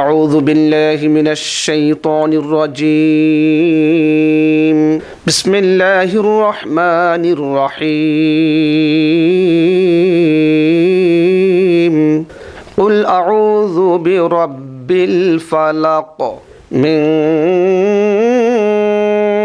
أعوذ بالله من الشيطان الرجيم. بسم الله الرحمن الرحيم. قل أعوذ برب الفلق من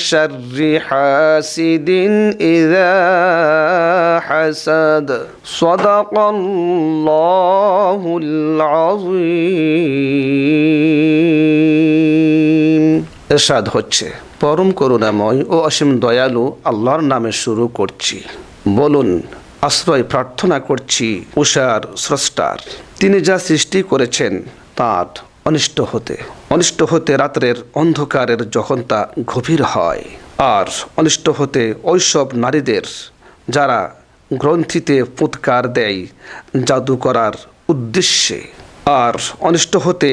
شر حاسد إذا حسد صدق الله العظيم এরশাদ হচ্ছে পরম করুণাময় ও অসীম দয়ালু আল্লাহর নামে শুরু করছি বলুন আশ্রয় প্রার্থনা করছি উষার স্রষ্টার তিনি যা সৃষ্টি করেছেন তার অনিষ্ট হতে অনিষ্ট হতে রাত্রের অন্ধকারের যখন তা গভীর হয়। আর অনিষ্ট হতে ওইসব নারীদের যারা গ্রন্থিতে ফুৎকার দেয় জাদু করার উদ্দেশ্যে। আর অনিষ্ট হতে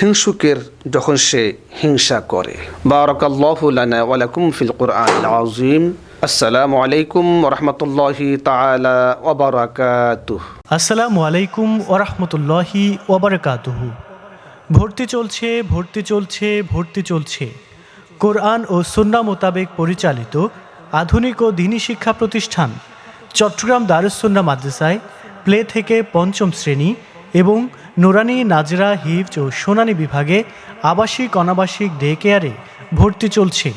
হিংসুকের যখন সে হিংসা করে। বারাকাল্লাহু লানা ওয়া লাকুম ফিল কুরআনিল আযীম। আসসালামু আলাইকুম ওয়া রাহমাতুল্লাহি তাআলা ওয়া বারাকাতুহু। আসসালামু আলাইকুম ওরহমতুল্লাহি ওবরকাতুহু ভর্তি চলছে ভর্তি চলছে ভর্তি চলছে। কোরআন ও সুন্না মোতাবেক পরিচালিত আধুনিক ও দিনী শিক্ষা প্রতিষ্ঠান চট্টগ্রাম দারুসুন্না মাদ্রাসায় প্লে থেকে পঞ্চম শ্রেণি এবং নুরানি, নাজরা, হিফজ ও সোনানি বিভাগে আবাসিক, অনাবাসিক ডে কেয়ারে ভর্তি চলছে।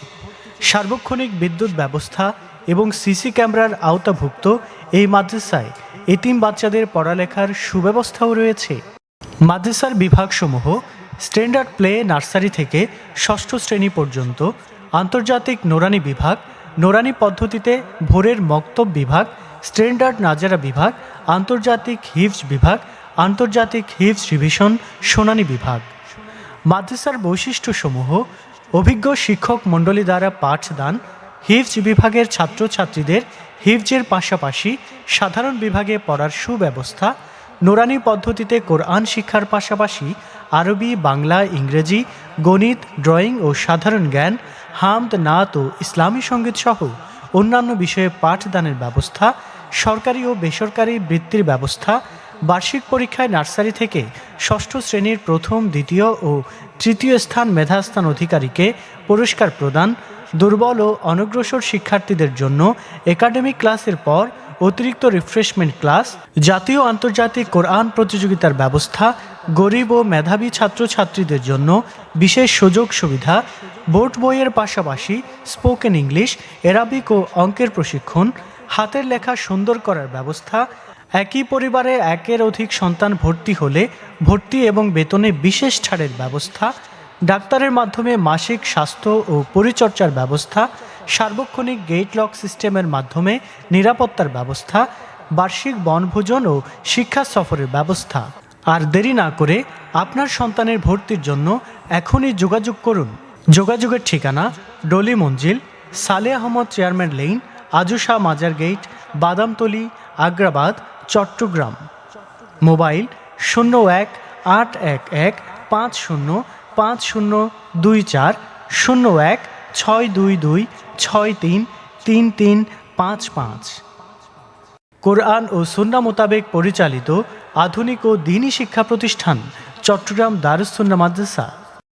সার্বক্ষণিক বিদ্যুৎ ব্যবস্থা এবং সিসি ক্যামেরার আওতাভুক্ত এই মাদ্রাসায় এতিম বাচ্চাদের পড়ালেখার সুব্যবস্থাও রয়েছে। মাদ্রাসার বিভাগসমূহ স্ট্যান্ডার্ড প্লে নার্সারি থেকে ষষ্ঠ শ্রেণি পর্যন্ত, আন্তর্জাতিক নোরানি বিভাগ, নোরানি পদ্ধতিতে ভোরের মক্তব বিভাগ, স্ট্যান্ডার্ড নাজারা বিভাগ, আন্তর্জাতিক হিফজ বিভাগ, আন্তর্জাতিক হিফজ রিভিশন, সোনানি বিভাগ। মাদ্রাসার বৈশিষ্ট্যসমূহ, অভিজ্ঞ শিক্ষক মণ্ডলী দ্বারা পাঠদান, হিফজ বিভাগের ছাত্রছাত্রীদের হিফজের পাশাপাশি সাধারণ বিভাগে পড়ার সুব্যবস্থা নোরানি পদ্ধতিতে কোরআন শিক্ষার পাশাপাশি আরবি, বাংলা, ইংরেজি, গণিত, ড্রয়িং ও সাধারণ জ্ঞান, হামদ, নাত ও ইসলামী সংগীত সহ অন্যান্য বিষয়ে পাঠদানের ব্যবস্থা, সরকারি ও বেসরকারি বৃত্তির ব্যবস্থা, বার্ষিক পরীক্ষায় নার্সারি থেকে ষষ্ঠ শ্রেণির প্রথম, দ্বিতীয় ও তৃতীয় স্থান মেধাস্থান অধিকারীকে পুরস্কার প্রদান, দুর্বল ও অনগ্রসর শিক্ষার্থীদের জন্য একাডেমিক ক্লাসের পর অতিরিক্ত রিফ্রেশমেন্ট ক্লাস জাতীয় আন্তর্জাতিক কোরআন প্রতিযোগিতার ব্যবস্থা, গরিব ও মেধাবী ছাত্রছাত্রীদের জন্য বিশেষ সুযোগ সুবিধা, বোর্ড বইয়ের পাশাপাশি স্পোকেন ইংলিশ এরাবিক ও অঙ্কের প্রশিক্ষণ, হাতের লেখা সুন্দর করার ব্যবস্থা, একই পরিবারে একের অধিক সন্তান ভর্তি হলে ভর্তি এবং বেতনে বিশেষ ছাড়ের ব্যবস্থা, ডাক্তারের মাধ্যমে মাসিক স্বাস্থ্য ও পরিচর্যার ব্যবস্থা সার্বক্ষণিক গেট লক সিস্টেমের মাধ্যমে নিরাপত্তার ব্যবস্থা, বার্ষিক বনভোজন ও শিক্ষা সফরের ব্যবস্থা। আর দেরি না করে আপনার সন্তানের ভর্তির জন্য এখনই যোগাযোগ করুন। যোগাযোগের ঠিকানা ডলি মঞ্জিল, সালে আহমদ চেয়ারম্যান লেইন, আজুশা মাজার গেট, বাদামতলি, আগ্রাবাদ, চট্টগ্রাম। মোবাইল শূন্য এক আট এক এক পাঁচ শূন্য পাঁচ শূন্য দুই চার শূন্য এক ছয় দুই দুই, ছয় তিন তিন তিন, পাঁচ পাঁচ। কোরআন ও সুন্না মোতাবেক পরিচালিত আধুনিক ও দিনী শিক্ষা প্রতিষ্ঠান চট্টগ্রাম দারুসুন্না মাদ্রাসা।